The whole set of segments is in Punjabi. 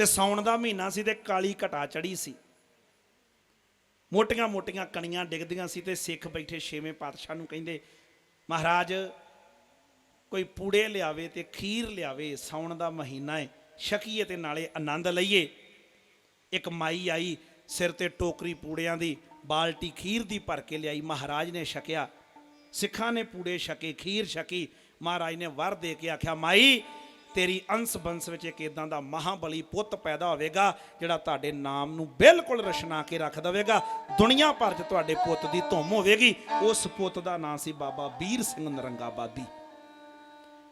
ਤੇ ਸੌਣ ਦਾ ਮਹੀਨਾ ਸੀ ਤੇ ਕਾਲੀ ਘਟਾ ਚੜੀ ਸੀ। ਮੋਟੀਆਂ ਮੋਟੀਆਂ ਕਣੀਆਂ ਡਿੱਗਦੀਆਂ ਸੀ ਤੇ ਸਿੱਖ ਬੈਠੇ ਛੇਵੇਂ ਪਾਤਸ਼ਾਹ ਨੂੰ ਕਹਿੰਦੇ, ਮਹਾਰਾਜ, ਕੋਈ ਪੂੜੇ ਲਿਆਵੇ ਤੇ ਖੀਰ ਲਿਆਵੇ, ਸੌਣ ਦਾ ਮਹੀਨਾ ਹੈ ਛਕੀਏ ਤੇ ਨਾਲੇ ਆਨੰਦ ਲਈਏ। ਇੱਕ ਮਾਈ ਆਈ, ਸਿਰ ਤੇ ਟੋਕਰੀ ਪੂੜਿਆਂ ਦੀ, ਬਾਲਟੀ ਖੀਰ ਦੀ ਭਰ ਕੇ ਲਿਆਈ। ਮਹਾਰਾਜ ਨੇ ਛਕਿਆ। ਸਿੱਖਾਂ ਨੇ ਪੂੜੇ ਛਕੇ, ਖੀਰ ਛਕੀ। ਮਹਾਰਾਜ ਨੇ ਵਰ ਦੇ ਕੇ ਆਖਿਆ, ਮਾਈ ਤੇਰੀ ਅੰਸ਼ ਬੰਸ ਵਿੱਚ ਇੱਕ ਇਦਾਂ ਦਾ ਮਹਾਬਲੀ ਪੁੱਤ ਪੈਦਾ ਹੋਵੇਗਾ, ਜਿਹੜਾ ਤੁਹਾਡੇ ਨਾਮ ਨੂੰ ਬਿਲਕੁਲ ਰਸ਼ਨਾ ਕੇ ਰੱਖ ਦੇਵੇਗਾ। ਦੁਨੀਆ ਭਰ 'ਚ ਤੁਹਾਡੇ ਪੁੱਤ ਦੀ ਧੁੰਮ ਹੋਵੇਗੀ। ਉਸ ਪੁੱਤ ਦਾ ਨਾਂ ਸੀ ਬਾਬਾ ਵੀਰ ਸਿੰਘ ਨਰੰਗਾਬਾਦੀ।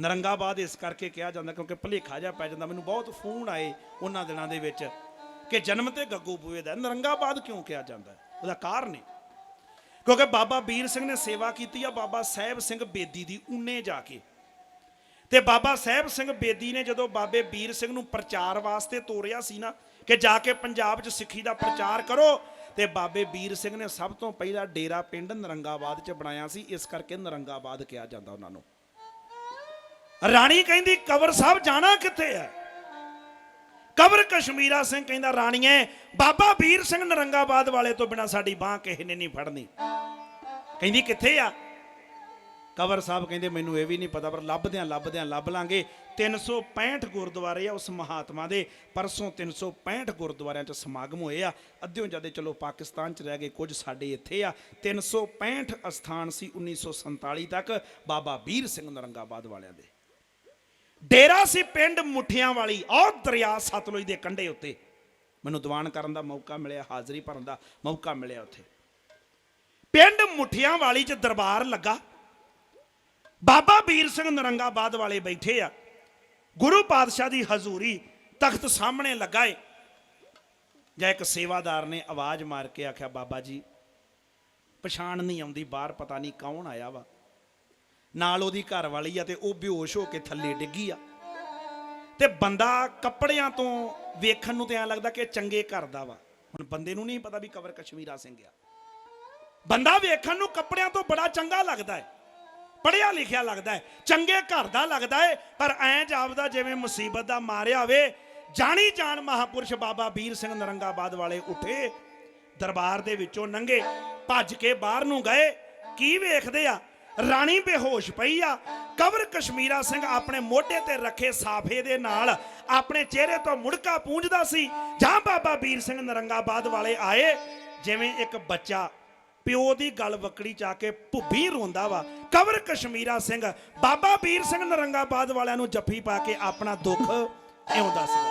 ਨਰੰਗਾਬਾਦ ਇਸ ਕਰਕੇ ਕਿਹਾ ਜਾਂਦਾ ਕਿਉਂਕਿ ਭਲੇਖਾ ਜਿਹਾ ਪੈ ਜਾਂਦਾ। ਮੈਨੂੰ ਬਹੁਤ ਫੋਨ ਆਏ ਉਹਨਾਂ ਦਿਨਾਂ ਦੇ ਵਿੱਚ ਕਿ ਜਨਮ ਤੇ ਗੱਗੂ ਬੂਏ ਦਾ। ਨਰੰਗਾਬਾਦ ਕਿਉਂ ਕਿਹਾ ਜਾਂਦਾ? ਉਹਦਾ ਕਾਰਨ ਹੈ ਕਿਉਂਕਿ ਬਾਬਾ ਵੀਰ ਸਿੰਘ ਨੇ ਸੇਵਾ ਕੀਤੀ ਆ। ਬਾਬਾ ਸਾਹਿਬ ਸਿੰਘ ਬੇਦੀ ਦੀ ਉਨੇ ਜਾ ਕੇ। ਤੇ ਬਾਬਾ ਸਾਹਿਬ ਸਿੰਘ ਬੇਦੀ ਨੇ ਜਦੋਂ ਬਾਬੇ ਵੀਰ ਸਿੰਘ ਨੂੰ ਪ੍ਰਚਾਰ ਵਾਸਤੇ ਤੋਰਿਆ ਸੀ ਨਾ, ਕਿ ਜਾ ਕੇ ਪੰਜਾਬ 'ਚ ਸਿੱਖੀ ਦਾ ਪ੍ਰਚਾਰ ਕਰੋ, ਤੇ ਬਾਬੇ ਵੀਰ ਸਿੰਘ ਨੇ ਸਭ ਤੋਂ ਪਹਿਲਾਂ ਡੇਰਾ ਪਿੰਡ ਨਰੰਗਾਬਾਦ 'ਚ ਬਣਾਇਆ ਸੀ, ਇਸ ਕਰਕੇ ਨਰੰਗਾਬਾਦ ਕਿਹਾ ਜਾਂਦਾ ਉਹਨਾਂ ਨੂੰ। ਰਾਣੀ ਕਹਿੰਦੀ, ਕਬਰ ਸਾਹਿਬ ਜਾਣਾ ਕਿੱਥੇ ਹੈ? ਕਬਰ ਕਸ਼ਮੀਰਾ ਸਿੰਘ ਕਹਿੰਦਾ, ਰਾਣੀਏ, ਬਾਬਾ ਵੀਰ ਸਿੰਘ ਨਰੰਗਾਬਾਦ ਵਾਲੇ ਤੋਂ ਬਿਨਾ ਸਾਡੀ ਬਾਹ ਕਿਸੇ ਨੇ ਨਹੀਂ ਫੜਨੀ। ਕਹਿੰਦੀ, ਕਿੱਥੇ ਆ? ਕਬਰ ਸਾਹਿਬ ਕਹਿੰਦੇ, ਮੈਨੂੰ ਇਹ ਵੀ ਨਹੀਂ ਪਤਾ, ਪਰ ਲੱਭਦਿਆਂ ਲੱਭਦਿਆਂ ਲੱਭ ਲਾਂਗੇ। 365 ਗੁਰਦੁਆਰੇ ਆ ਉਸ ਮਹਾਤਮਾ ਦੇ। ਪਰਸੋਂ 365 ਗੁਰਦੁਆਰਿਆਂ 'ਚ ਸਮਾਗਮ ਹੋਏ ਆ। ਅੱਧਿਓਂ ਜਦੇ ਚਲੋ ਪਾਕਿਸਤਾਨ 'ਚ ਰਹਿ ਗਏ ਕੁਝ ਸਾਡੇ ਇੱਥੇ ਆ। 365 ਅਸਥਾਨ ਸੀ 1947 ਤੱਕ ਬਾਬਾ ਵੀਰ ਸਿੰਘ ਨਰੰਗਾਬਾਦ ਵਾਲਿਆਂ ਦੇ। ਡੇਰਾ ਸੀ ਪਿੰਡ ਮੁੱਠਿਆਂ ਵਾਲੀ ਔਰ ਦਰਿਆ ਸਤਲੁਜ ਦੇ ਕੰਢੇ ਉੱਤੇ। ਮੈਨੂੰ ਦੀਵਾਨ ਕਰਨ ਦਾ ਮੌਕਾ ਮਿਲਿਆ, ਹਾਜ਼ਰੀ ਭਰਨ ਦਾ ਮੌਕਾ ਮਿਲਿਆ ਉੱਥੇ। ਪਿੰਡ ਮੁੱਠਿਆਂ ਵਾਲੀ 'ਚ ਦਰਬਾਰ ਲੱਗਾ। ਬਾਬਾ ਵੀਰ ਸਿੰਘ ਨਰੰਗਾਬਾਦ ਵਾਲੇ ਬੈਠੇ ਆ। ਗੁਰੂ ਪਾਤਸ਼ਾਹ ਦੀ ਹਜ਼ੂਰੀ ਤਖਤ ਸਾਹਮਣੇ ਲੱਗਾ ਏ। ਜਾਂ ਇੱਕ ਸੇਵਾਦਾਰ ਨੇ ਆਵਾਜ਼ ਮਾਰ ਕੇ ਆਖਿਆ, ਬਾਬਾ ਜੀ, ਪਛਾਣ ਨਹੀਂ ਆਉਂਦੀ, ਬਾਹਰ ਪਤਾ ਨਹੀਂ ਕੌਣ ਆਇਆ ਵਾ। ਨਾਲ ਉਹਦੀ ਘਰ ਵਾਲੀ ਆ ਤੇ ਉਹ ਬੇਹੋਸ਼ ਹੋ ਕੇ ਥੱਲੇ ਡਿੱਗੀ ਆ। ਤੇ ਬੰਦਾ ਕੱਪੜਿਆਂ ਤੋਂ ਵੇਖਣ ਨੂੰ ਤੇ ਐਂ ਲੱਗਦਾ ਕਿ ਚੰਗੇ ਘਰ ਦਾ ਵਾ। ਹੁਣ ਬੰਦੇ ਨੂੰ ਨਹੀਂ ਪਤਾ ਵੀ ਕਵਰ ਕਸ਼ਮੀਰਾ ਸਿੰਘ ਆ। ਬੰਦਾ ਵੇਖਣ ਨੂੰ ਕੱਪੜਿਆਂ ਤੋਂ ਬੜਾ ਚੰਗਾ ਲੱਗਦਾ ਹੈ ਪੜਿਆ ਲਿਖਿਆ ਲੱਗਦਾ ਹੈ, ਚੰਗੇ ਘਰ ਦਾ ਲੱਗਦਾ ਹੈ, ਪਰ ਐਂ ਜਾਪਦਾ ਜਿਵੇਂ ਮੁਸੀਬਤ ਦਾ ਮਾਰਿਆ ਹੋਵੇ, ਜਾਣੀ ਜਾਣ ਮਹਾਪੁਰਸ਼ ਬਾਬਾ ਵੀਰ ਸਿੰਘ ਨਰੰਗਾਬਾਦ ਵਾਲੇ ਉੱਠੇ, ਦਰਬਾਰ ਦੇ ਵਿੱਚੋਂ ਲੰਘੇ ਭੱਜ ਕੇ ਬਾਹਰ ਨੂੰ ਗਏ, ਕੀ ਵੇਖਦੇ ਆ? ਰਾਣੀ ਬੇਹੋਸ਼ ਪਈ ਆ, ਕਬਰ ਕਸ਼ਮੀਰਾ ਸਿੰਘ ਆਪਣੇ ਮੋਢੇ ਤੇ ਰੱਖੇ ਸਾਫੇ ਦੇ ਨਾਲ ਆਪਣੇ ਚਿਹਰੇ ਤੋਂ ਮੁੜਕਾ ਪੂੰਝਦਾ ਸੀ, ਜਾਂ ਬਾਬਾ ਵੀਰ ਸਿੰਘ ਨਰੰਗਾਬਾਦ ਵਾਲੇ ਆਏ, ਜਿਵੇਂ ਇੱਕ ਬੱਚਾ ਪਿਓ ਦੀ ਗੱਲ ਵਕੜੀ ਚਾ ਕੇ ਭੁੱਬੀ ਰੋਂਦਾ ਵਾ। ਕਵਰ ਕਸ਼ਮੀਰਾ ਸਿੰਘ, ਬਾਬਾ ਵੀਰ ਸਿੰਘ ਨਰੰਗਾਬਾਦ ਵਾਲਿਆਂ ਨੂੰ ਜੱਫੀ ਪਾ ਕੇ ਆਪਣਾ ਦੁੱਖ ਇਉਂਦਾ ਸੀ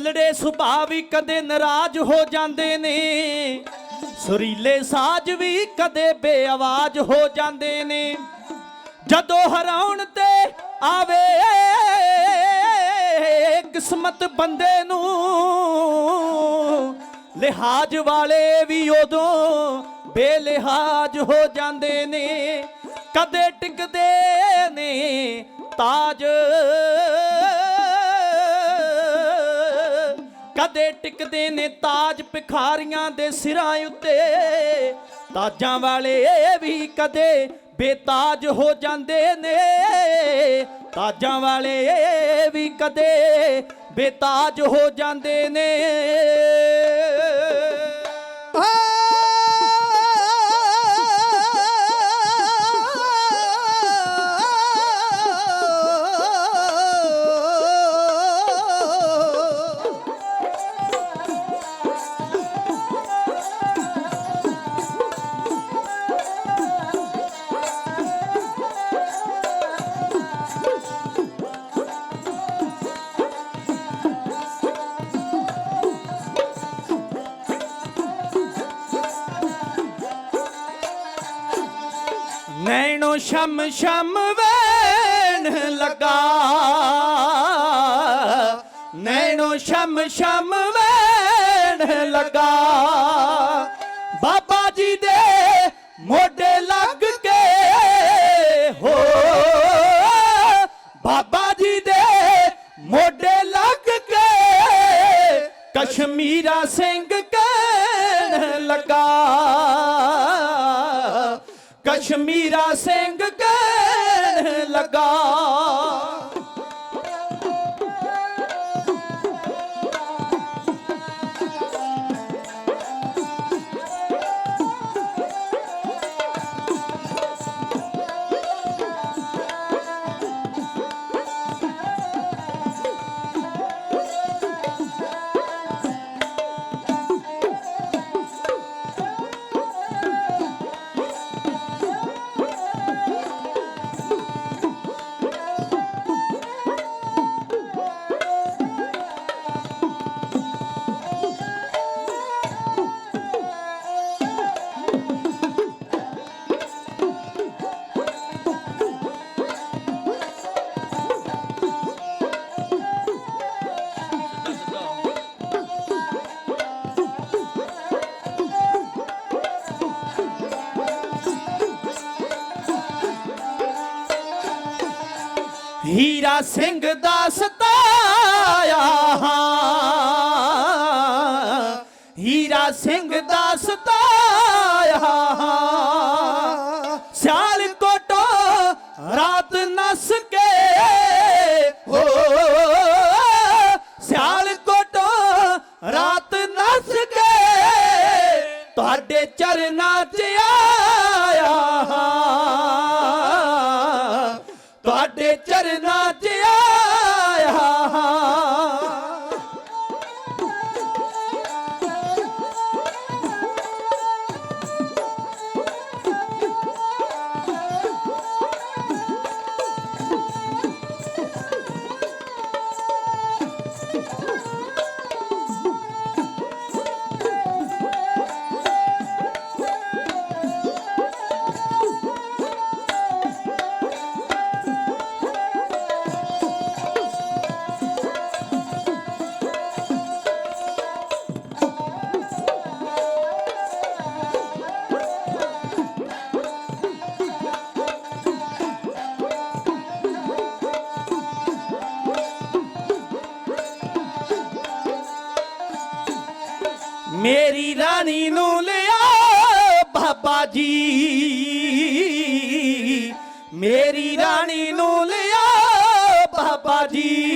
ਮਿੱਠ ਬੋਲੜੇ ਸੁਭਾਵਿਕ ਕਦੇ ਨਾਰਾਜ਼ ਹੋ ਜਾਂਦੇ ਨੇ। ਸੁਰੀਲੇ ਸਾਜ਼ ਵੀ ਕਦੇ ਬੇਆਵਾਜ਼ ਹੋ ਜਾਂਦੇ ਨੇ। ਜਦੋਂ ਹਰਾਉਣ ਤੇ ਆਵੇ, ਕਿਸਮਤ ਬੰਦੇ ਨੂੰ, ਲਿਹਾਜ਼ ਵਾਲੇ ਵੀ ਉਦੋਂ ਬੇਲਿਹਾਜ਼ ਹੋ ਜਾਂਦੇ ਨੇ। ਕਦੇ ਟਿਕਦੇ ਨੇ ਤਾਜ ਕਦੇ ਟਿਕਦੇ ਨੇ ਤਾਜ ਭਿਖਾਰੀਆਂ ਦੇ ਸਿਰਾਂ ਉੱਤੇ। ਤਾਜਾਂ ਵਾਲੇ ਵੀ ਕਦੇ ਬੇਤਾਜ ਹੋ ਜਾਂਦੇ ਨੇ। ਤਾਜਾਂ ਵਾਲੇ ਵੀ ਕਦੇ ਬੇਤਾਜ ਹੋ ਜਾਂਦੇ ਨੇ। ਨੈਣੋ ਸ਼ਮ ਸ਼ਮ ਵੇਣ ਲਗਾ। ਨੈਣੋ ਸ਼ਮ ਸ਼ਮ ਵੇਣ ਲਗਾ। ਬਾਬਾ ਜੀ ਦੇ ਮੋਢੇ ਲੱਗ ਕੇ ਹੋ। ਬਾਬਾ ਜੀ ਦੇ ਮੋਢੇ ਲੱਗ ਕੇ ਕਸ਼ਮੀਰਾ ਸਿੰਘ ਕਹਿਣ ਲੱਗਾ। ਕਸ਼ਮੀਰਾ ਸਿੰਘ ਕਹਿਣ ਲਗਾ। ਹੀਰਾ ਸਿੰਘ ਦਾ ਸਤਾਇਆ। ਹੀਰਾ ਸਿੰਘ ਦਾ ਸਤਾਇਆ ਮੇਰੀ ਰਾਣੀ ਨੂੰ ਲਿਆ ਬਾਬਾ ਜੀ। ਮੇਰੀ ਰਾਣੀ ਨੂੰ ਲਿਆ ਬਾਬਾ ਜੀ।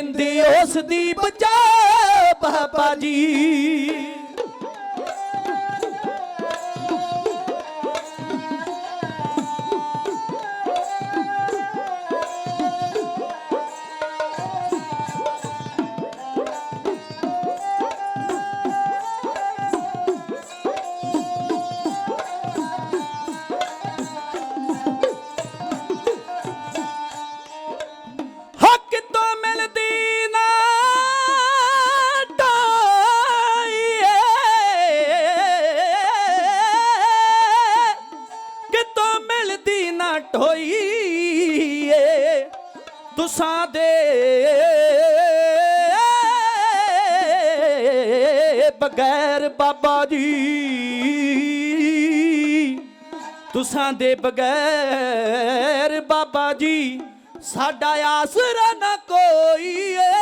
ਜਿੰਦੀ ਉਸ ਦੀ ਬਚਾ ਬਾਬਾ ਜੀ। ਮਿਲਦੀ ਨਾ ਢੋਈਏ ਤੁਸਾਂ ਦੇ ਬਗੈਰ ਬਾਬਾ ਜੀ। ਤੁਸਾਂ ਦੇ ਬਗੈਰ ਬਾਬਾ ਜੀ, ਸਾਡਾ ਆਸਰਾ ਨਾ ਕੋਈ ਏ।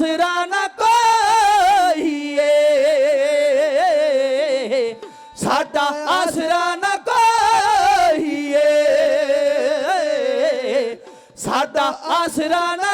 ਆਸਰਾ ਨਾ ਕੋਈ ਸਾਡਾ ਆਸਰਾ ਨਾ ਕੋਈ ਸਾਡਾ ਆਸਰਾ ਨਾ